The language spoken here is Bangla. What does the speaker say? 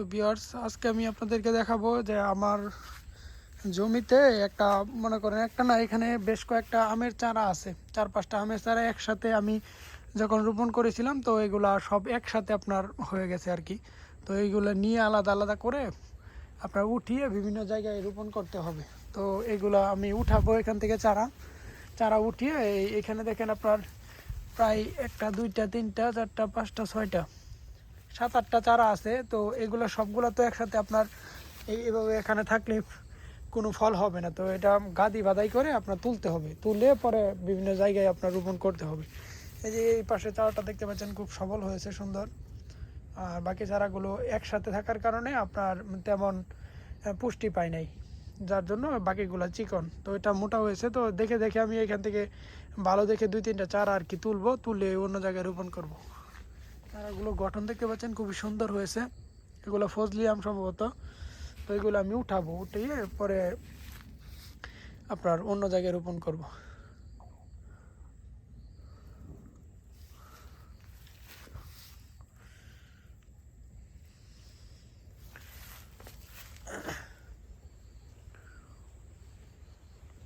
তো বিয়ার্স আজকে আমি আপনাদেরকে দেখাবো যে আমার জমিতে একটা, মনে করেন একটা না, এখানে বেশ কয়েকটা আমের চারা আছে। চার পাঁচটা আমের চারা একসাথে আমি যখন রোপণ করেছিলাম, তো এগুলা সব একসাথে আপনার হয়ে গেছে আর কি। তো এইগুলো নিয়ে আলাদা আলাদা করে আপনার উঠিয়ে বিভিন্ন জায়গায় রোপণ করতে হবে। তো এগুলা আমি উঠাবো এখান থেকে চারা। চারা উঠিয়ে এখানে দেখেন আপনার প্রায় একটা, দুইটা, তিনটা, চারটা, পাঁচটা, ছয়টা। সাত আটটা চারা আছে, তো এগুলো সবগুলো তো একসাথে আপনার এই- এভাবে এখানে থাকলে কোনো ফল হবে না। তো এটা গাদি বাদাই করে আপনার তুলতে হবে। তুলে পরে বিভিন্ন জায়গায় আপনার রোপণ করতে হবে। এই যে এই পাশে চারাটা দেখতে পাচ্ছেন, খুব সবল হয়েছে, সুন্দর। আর বাকি চারাগুলো একসাথে থাকার কারণে আপনার তেমন পুষ্টি পায় নাই। যার জন্য বাকিগুলো চিকন। তো এটা মোটা হয়েছে, তো দেখে দেখে আমি এখান থেকে ভালো দেখে দুই তিনটা চারা আর কি তুলবো, তুলে অন্য জায়গায় রোপণ করব। চারাগুলো গঠন দেখতে পাচ্ছেন, খুবই সুন্দর হয়েছে এগুলো ফজলি আম সম্ভবত তো এগুলো আমি উঠাবো, উঠিয়ে পরে আপনার অন্য জায়গায় রোপণ করব।